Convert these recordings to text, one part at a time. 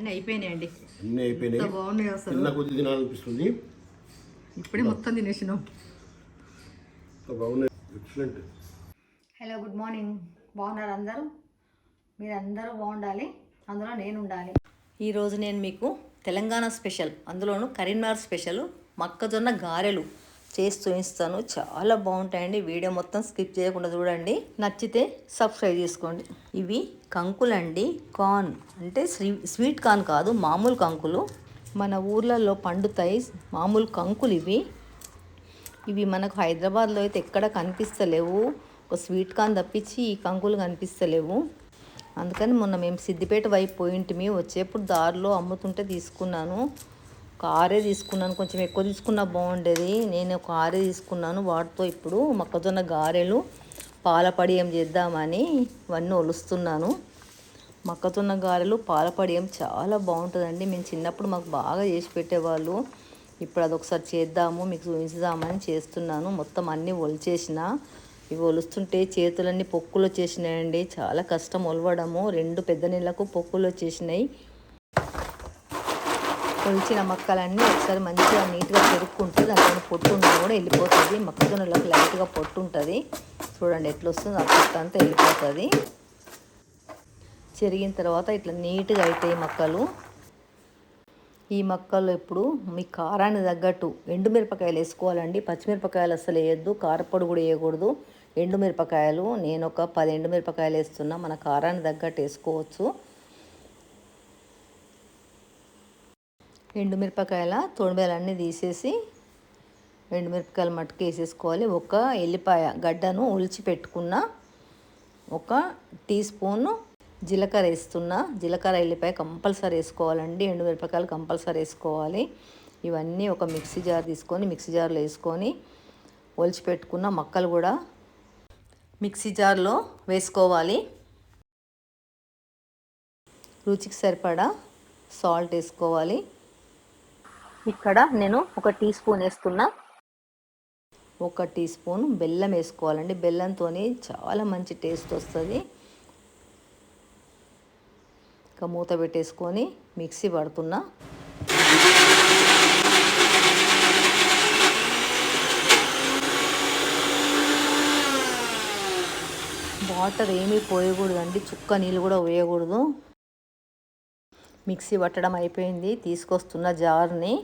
అన్నీ అయిపోయినాయండి. అన్నీ ఎంత అయిపోయినాయి బాగున్నాయి అసలు. కొద్ది తినాలనిపిస్తుంది. ఇప్పుడే మొత్తం తినేసినాం. బాగున్నాయి. ఎక్సలెంట్ హలో గుడ్ మార్నింగ్ బాగున్నారు అందరూ? మీరు అందరూ బాగుండాలి. అందులో నేను ఉండాలి. ఈరోజు నేను మీకు తెలంగాణ స్పెషల్ అందులోను కరీంనగర్ స్పెషల్ మొక్కజొన్న గారెలు. చేసి చూపిస్తాను చాలా బాగుంటాయండి. వీడియో మొత్తం స్కిప్ చేయకుండా చూడండి. నచ్చితే సబ్స్క్రైబ్ చేసుకోండి. ఇవి కంకులండి. కార్న్ అంటే స్వీ స్వీట్ కార్న్ కాదు మామూలు కంకులు. మన ఊర్లలో పండుతాయి మామూలు కంకులు ఇవి. ఇవి మనకు హైదరాబాద్లో అయితే ఎక్కడ కనిపిస్తలేవు. ఒక స్వీట్ కార్న్ తప్పించి ఈ కంకులు కనిపిస్తలేవు. అందుకని మొన్న మేము సిద్దిపేట వైపు పోయింటిమి. వచ్చేప్పుడు దారిలో అమ్ముతుంటే తీసుకున్నాను. ఒక ఆరే తీసుకున్నాను. కొంచెం ఎక్కువ తీసుకున్నా బాగుండేది. నేను ఒక ఆరే తీసుకున్నాను. వాటితో ఇప్పుడు మొక్కజొన్న గారెలు పాలపడియం చేద్దామని ఇవన్నీ ఒలుస్తున్నాను. మొక్కజొన్న గారెలు పాలపడియం చాలా బాగుంటుందండి. మేము చిన్నప్పుడు మాకు బాగా చేసి పెట్టేవాళ్ళు. ఇప్పుడు అదొకసారి చేద్దాము మీకు చూపించుదామని చేస్తున్నాను. మొత్తం అన్నీ ఒలిచేసిన. ఇవి ఒలుస్తుంటే చేతులన్నీ పొక్కులు వచ్చేసినాయండి. చాలా కష్టం ఒలవడము. రెండు పెద్ద నీళ్ళకు పొక్కులు వచ్చేసినాయి. కొలిచిన మొక్కలన్నీ ఒకసారి మంచిగా నీట్గా చెరుక్కుంటే దాంట్లో పొట్టు ఉన్నా కూడా వెళ్ళిపోతుంది. మొక్కజొన్నలకు లైట్గా పొట్టు ఉంటుంది. చూడండి ఎట్లా వస్తుంది ఆ పొట్టు అంతా వెళ్ళిపోతుంది. చెరిగిన తర్వాత ఇట్లా నీట్గా అవుతాయి మొక్కలు. ఈ మొక్కలు ఇప్పుడు మీ కారానికి తగ్గట్టు ఎండుమిరపకాయలు వేసుకోవాలండి. పచ్చిమిరపకాయలు అసలు వేయద్దు కారపొడి కూడా వేయకూడదు. ఎండుమిరపకాయలు నేను ఒక పది ఎండుమిరపకాయలు వేస్తున్నా మన కారానికి తగ్గట్టు వేసుకోవచ్చు. ఎండుమిరపకాయల తొడిమేలన్నీ తీసేసి ఎండుమిరపకాయలు మట్టుకు వేసేసుకోవాలి. ఒక ఎల్లిపాయ గడ్డను ఉల్చి పెట్టుకున్న ఒక టీ స్పూను జీలకర్ర వేస్తున్నా. జీలకర్ర ఎల్లిపాయ కంపల్సరీ వేసుకోవాలండి. ఎండుమిరపకాయలు కంపల్సరీ వేసుకోవాలి. ఇవన్నీ ఒక మిక్సీ జార్ తీసుకొని మిక్సీ జార్లో వేసుకొని ఒలిచిపెట్టుకున్న మొక్కలు కూడా మిక్సీ జార్లో వేసుకోవాలి. రుచికి సరిపడా సాల్ట్ వేసుకోవాలి. ఇక్కడ నేను ఒక టీ స్పూన్ వేస్తున్నా. ఒక టీ స్పూన్ బెల్లం వేసుకోవాలండి. బెల్లంతో చాలా మంచి టేస్ట్ వస్తుంది. ఇంకా మూత పెట్టేసుకొని మిక్సీ పడుతున్నా. వాటర్ ఏమీ పోయకూడదండి. చుక్క నీళ్ళు కూడా వేయకూడదు. మిక్సీ పట్టడం అయిపోయింది. తీసుకొస్తున్న జార్ని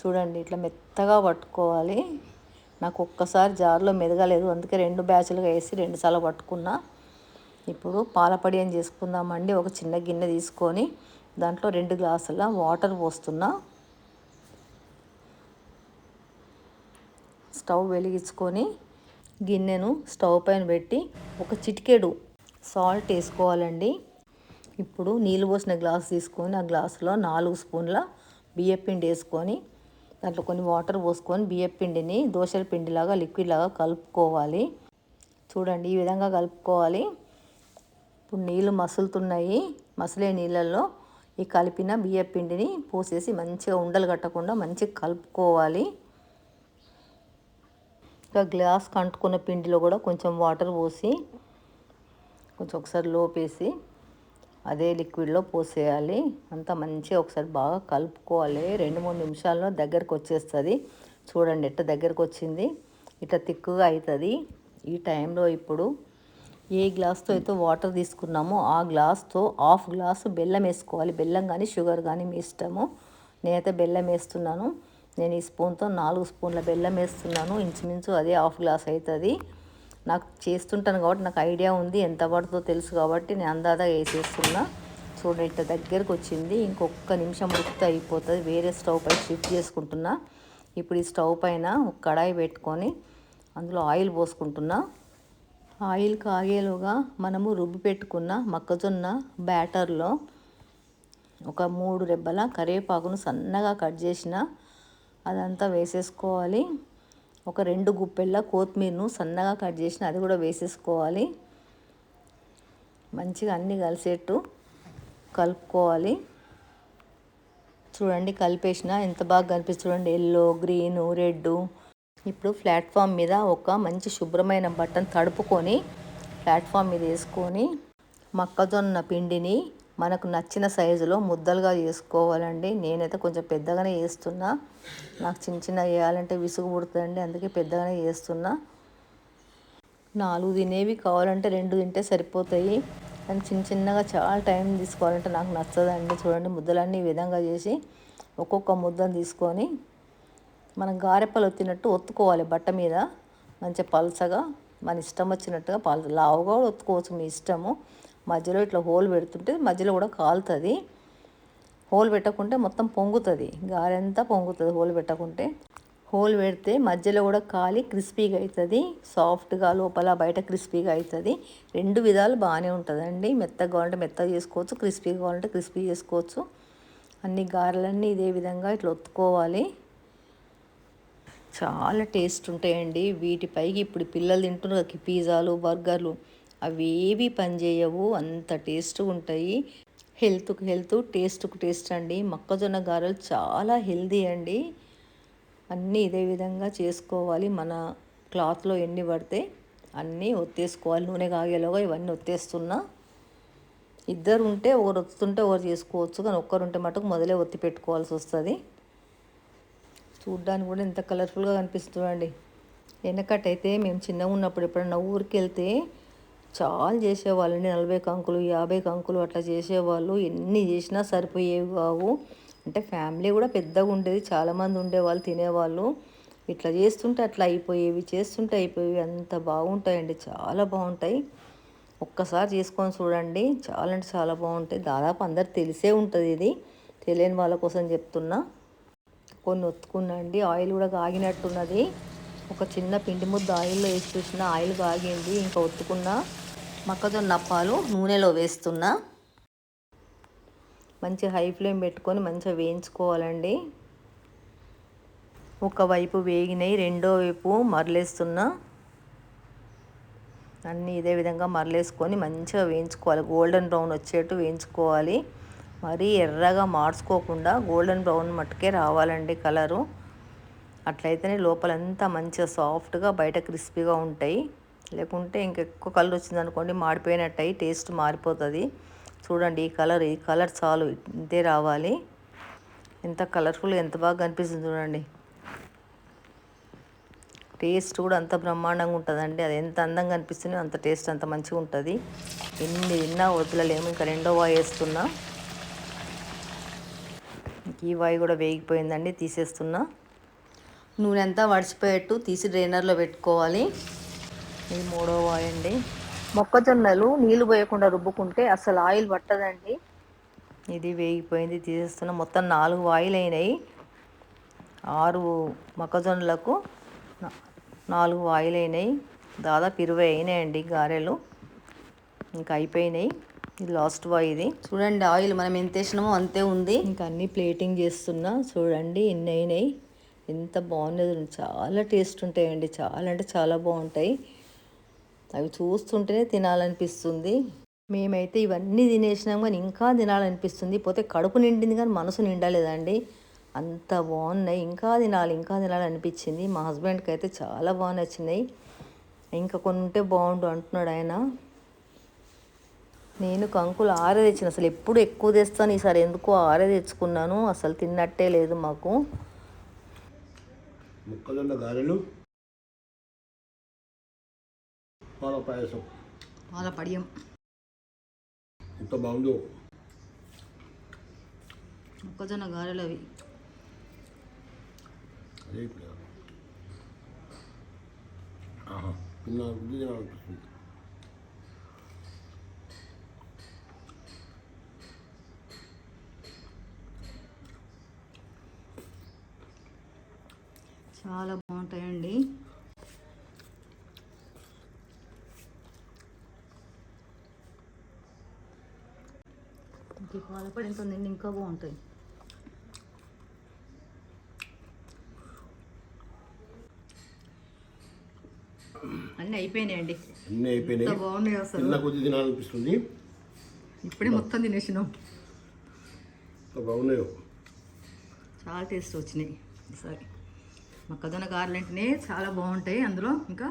చూడండి ఇట్లా మెత్తగా పట్టుకోవాలి. నాకు ఒక్కసారి జార్లో మెదగలేదు. అందుకే రెండు బ్యాచ్లుగా వేసి రెండుసార్లు పట్టుకున్నా. ఇప్పుడు పాలపడి అని చేసుకుందామండి. ఒక చిన్న గిన్నె తీసుకొని దాంట్లో రెండు గ్లాసుల వాటర్ పోస్తున్నా. స్టవ్ వెలిగించుకొని గిన్నెను స్టవ్ పైన పెట్టి ఒక చిటికెడు సాల్ట్ వేసుకోవాలండి. ఇప్పుడు నీళ్ళు పోసిన గ్లాస్ తీసుకొని ఆ గ్లాసులో నాలుగు స్పూన్ల బియ్యపిండి వేసుకొని దాంట్లో కొన్ని వాటర్ పోసుకొని బియ్యపిండిని దోశల పిండిలాగా లిక్విడ్ లాగా కలుపుకోవాలి. చూడండి ఈ విధంగా కలుపుకోవాలి. ఇప్పుడు నీళ్ళు మసులుతున్నాయి. మసలే నీళ్ళల్లో ఈ కలిపిన బియ్యపిండిని పోసేసి మంచిగా ఉండలు కట్టకుండా మంచిగా కలుపుకోవాలి. ఇంకా గ్లాస్ కంటుకున్న పిండిలో కూడా కొంచెం వాటర్ పోసి కొంచెం ఒకసారి లోపేసి అదే లిక్విడ్లో పోసేయాలి. అంతా మంచిగా ఒకసారి బాగా కలుపుకోవాలి. రెండు మూడు నిమిషాల్లో దగ్గరకు వచ్చేస్తుంది. చూడండి ఎట్ట దగ్గరకు వచ్చింది. ఇట్లా తిక్కుగా అవుతుంది ఈ టైంలో ఇప్పుడు ఏ గ్లాస్తో అయితే వాటర్ తీసుకున్నామో ఆ గ్లాస్తో హాఫ్ గ్లాసు బెల్లం వేసుకోవాలి. బెల్లం కానీ షుగర్ కానీ మీ ఇష్టము. నేనైతే బెల్లం వేస్తున్నాను. నేను ఈ స్పూన్తో నాలుగు స్పూన్ల బెల్లం వేస్తున్నాను. ఇంచుమించు అదే హాఫ్ గ్లాస్ అవుతుంది నాకు చేస్తుంటాను కాబట్టి నాకు ఐడియా ఉంది ఎంత పడుతుందో తెలుసు కాబట్టి నేను అందాదా వేసేస్తున్నా. చూడండి ఇట్లా దగ్గరకు వచ్చింది. ఇంకొక నిమిషం ఉడికితే అయిపోతుంది. వేరే స్టవ్ పై షిఫ్ట్ చేసుకుంటున్నా. ఇప్పుడు ఈ స్టవ్ పైన ఒక కడాయి పెట్టుకొని అందులో ఆయిల్ పోసుకుంటున్నా. ఆయిల్ కాగేలోగా మనము రుబ్బి పెట్టుకున్న మొక్కజొన్న బ్యాటర్లో ఒక మూడు రెబ్బల కరివేపాకును సన్నగా కట్ చేసిన అదంతా వేసేసుకోవాలి. ఒక రెండు గుప్పెళ్ళ కొత్తిమీరను సన్నగా కట్ చేసిన అది కూడా వేసేసుకోవాలి. మంచిగా అన్నీ కలిసేట్టు కలుపుకోవాలి. చూడండి కలిపేసిన ఎంత బాగా కనిపిస్తుంది చూడండి. Yellow green red. ఇప్పుడు ప్లాట్ఫామ్ మీద ఒక మంచి శుభ్రమైన బట్టను తడుపుకొని ప్లాట్ఫామ్ మీద వేసుకొని మొక్కజొన్న పిండిని మనకు నచ్చిన సైజులో ముద్దలుగా చేసుకోవాలండి. నేనైతే కొంచెం పెద్దగానే చేస్తున్నా నాకు చిన్న చిన్న వేయాలంటే విసుగు పుడుతుందండి. అందుకే పెద్దగానే వేస్తున్నా. నాలుగు తినేవి కావాలంటే రెండు తింటే సరిపోతాయి. కానీ చిన్న చిన్నగా చాలా టైం తీసుకోవాలంటే నాకు నచ్చదండి. చూడండి ముద్దలన్నీ ఈ విధంగా చేసి ఒక్కొక్క ముద్దను తీసుకొని మనం గారెప్పలు ఒత్తినట్టు ఒత్తుకోవాలి బట్ట మీద. మంచిగా పల్చగా మన ఇష్టం వచ్చినట్టుగా పల్ లావుగా కూడా ఒత్తుకోవచ్చు మీ ఇష్టము. మధ్యలో ఇట్లా హోల్ పెడుతుంటే మధ్యలో కూడా కాలుతుంది. హోల్ పెట్టకుంటే మొత్తం పొంగుతుంది. గారెంతా పొంగుతుంది హోల్ పెట్టకుంటే. హోల్ పెడితే మధ్యలో కూడా కాలి క్రిస్పీగా అవుతుంది సాఫ్ట్గా లోపల బయట క్రిస్పీగా అవుతుంది రెండు విధాలు బాగానే ఉంటుందండి. మెత్తగా కావాలంటే మెత్తగా చేసుకోవచ్చు. క్రిస్పీగా కావాలంటే క్రిస్పీ చేసుకోవచ్చు. అన్ని గారెలన్నీ ఇదే విధంగా ఇట్లా ఒత్తుకోవాలి. చాలా టేస్ట్ ఉంటాయండి. వీటిపైకి ఇప్పుడు పిల్లలు తింటున్నారు పిజ్జాలు బర్గర్లు. అవి ఏవి పనిచేయవు అంత టేస్ట్గా ఉంటాయి. హెల్త్కు హెల్త్ టేస్ట్కు టేస్ట్ అండి. మొక్కజొన్న గారెలు చాలా హెల్దీ అండి. అన్నీ ఇదే విధంగా చేసుకోవాలి. మన క్లాత్లో ఎన్ని పడితే అన్నీ ఒత్తేసుకోవాలి. నూనె కాగేలోగా ఇవన్నీ ఒత్తేస్తున్నా. ఇద్దరు ఉంటే ఒకరు ఒత్తుతుంటే ఒకరు చేసుకోవచ్చు. కానీ ఒక్కరు ఉంటే మటుకు మొదలే ఒత్తి పెట్టుకోవాల్సి వస్తుంది. చూడ్డానికి కూడా ఎంత కలర్ఫుల్గా కనిపిస్తుందండి. వెనకటైతే మేము చిన్నగా ఉన్నప్పుడు ఎప్పుడన్నా ఊరికి వెళ్తే చాలా చేసేవాళ్ళండి నలభై కంకులు యాభై కంకులు అట్లా చేసేవాళ్ళు. ఎన్ని చేసినా సరిపోయేవి కావు. అంటే ఫ్యామిలీ కూడా పెద్దగా ఉండేది. చాలామంది ఉండేవాళ్ళు తినేవాళ్ళు. ఇట్లా చేస్తుంటే అట్లా అయిపోయేవి చేస్తుంటే అయిపోయేవి. అంత బాగుంటాయండి. చాలా బాగుంటాయి. ఒక్కసారి చేసుకొని చూడండి. చాలా అంటే చాలా బాగుంటాయి. దాదాపు అందరు తెలిసే ఉంటుంది ఇది. తెలియని వాళ్ళ కోసం చెప్తున్నా. కొన్ని ఒత్తుకున్నాండి. ఆయిల్ కూడా కాగినట్టున్నది. ఒక చిన్న పిండి ముద్ద ఆయిల్లో వేసి చూసిన. ఆయిల్ కాగింది. ఇంకా ఒత్తుకున్న. మొక్కజొన్న అప్పాలు నూనెలో వేస్తున్నా. మంచి హై ఫ్లేమ్ పెట్టుకొని మంచిగా వేయించుకోవాలండి. ఒకవైపు వేగినాయి రెండో వైపు మరలేస్తున్నా. అన్నీ ఇదే విధంగా మరలేసుకొని మంచిగా వేయించుకోవాలి. గోల్డెన్ బ్రౌన్ వచ్చేట్టు వేయించుకోవాలి. మరీ ఎర్రగా మార్చుకోకుండా గోల్డెన్ బ్రౌన్ మట్టుకే రావాలండి కలరు. అట్లయితేనే లోపలంతా మంచిగా సాఫ్ట్గా బయట క్రిస్పీగా ఉంటాయి. లేకుంటే ఇంకెక్కువ కలర్ వచ్చిందనుకోండి మాడిపోయినట్టయి టేస్ట్ మారిపోతుంది. చూడండి ఈ కలర్ ఈ కలర్ చాలు ఇంతే రావాలి. ఎంత కలర్ఫుల్ ఎంత బాగా కనిపిస్తుంది చూడండి. టేస్ట్ కూడా అంత బ్రహ్మాండంగా ఉంటుందండి. అది ఎంత అందంగా అనిపిస్తుందో అంత టేస్ట్ అంత మంచిగా ఉంటుంది. ఎన్ని తిన్నా వదలలేము. ఇంకా రెండో వాయి వేస్తున్నా. ఈ వాయి కూడా వేగిపోయిందండి తీసేస్తున్నా. నూనె అంతా వడిచిపోయేట్టు తీసి డ్రైనర్లో పెట్టుకోవాలి. ఇది మూడో వాయి అండి మొక్కజొన్నలు నీళ్ళు పోయకుండా రుబ్బుకుంటే అసలు ఆయిల్ పట్టదండి. ఇది వేగిపోయింది తీసేస్తున్నా మొత్తం నాలుగు వాయిలు అయినాయి ఆరు మొక్కజొన్నలకు నాలుగు వాయిలు అయినాయి దాదాపు ఇరవై అయినాయండి గారెలు. ఇంకా అయిపోయినాయి. ఇది లాస్ట్ వాయి ఇది. చూడండి ఆయిల్ మనం ఎంత వేసినామో అంతే ఉంది. ఇంకా అన్ని ప్లేటింగ్ చేస్తున్నా. చూడండి ఎన్ని అయినాయి. ఎంత బాగున్నది చాలా టేస్ట్ ఉంటాయండి. చాలా అంటే చాలా బాగుంటాయి. అవి చూస్తుంటేనే తినాలనిపిస్తుంది. మేమైతే ఇవన్నీ తినేసినాం కానీ ఇంకా తినాలనిపిస్తుంది. పోతే కడుపు నిండింది కానీ మనసు నిండలేదండి. అంత బాగున్నాయి. ఇంకా తినాలి ఇంకా తినాలి అనిపించింది మా హస్బెండ్కి అయితే చాలా బాగా నచ్చినాయి. ఇంకా కొన్ని ఉంటే బాగుండు అంటున్నాడు ఆయన. నేను కంకులు ఆరే తెచ్చిన. అసలు ఎప్పుడు ఎక్కువ తెస్తాను ఈసారి. ఎందుకో ఆరే తెచ్చుకున్నాను. అసలు తిన్నట్టే లేదు మాకు. మొక్కజొన్న గారెలు పాల పాయసం పాల పడియం ఎంత బాగుందో మొక్కజొన్న గారెలు అవి అదే ఇప్పుడు. ఆహా తిన్నా బుద్ధి తినాలనిపిస్తుంది చాలా బాగుంటాయండి ఇంక పాలపడి ఎంత ఉందండి ఇంకా బాగుంటాయి. అన్నీ అయిపోయినాయండి. అన్నీ అయిపోయినాయి. బాగున్నాయి అసలు. కొద్ది తినాలనిపిస్తుంది. ఇప్పుడే మొత్తం తినేసినాం. బాగున్నాయో. చాలా టేస్ట్ వచ్చినాయి ఈసారి. మొక్కజొన్న గారెలు అంటేనే చాలా బాగుంటాయి అందులో. ఇంకా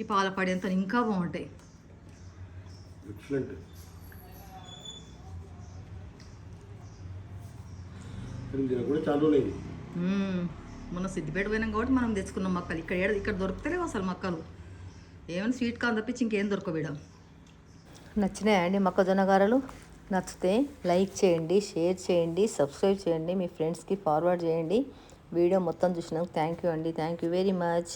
ఈ పాలపడి అంతా ఇంకా బాగుంటాయి. ఎక్సలెంట్ తిన కూడా చాలా రోజులు. మొన్న సిద్దిపేట పోయినాం కాబట్టి మనం తెచ్చుకున్నాం మక్కలు. ఇక్కడ ఏడ ఇక్కడ దొరుకుతలేవు అసలు మక్కలు. ఏమైనా స్వీట్ కాన్ తప్పించి ఇంకేం దొరకబీడ నచ్చినాయా అండి మొక్కజొన్న గారెలు నచ్చితే లైక్ చేయండి షేర్ చేయండి సబ్స్క్రైబ్ చేయండి మీ ఫ్రెండ్స్కి ఫార్వర్డ్ చేయండి. వీడియో మొత్తం చూసినాక థ్యాంక్ యూ అండి. Thank you very much.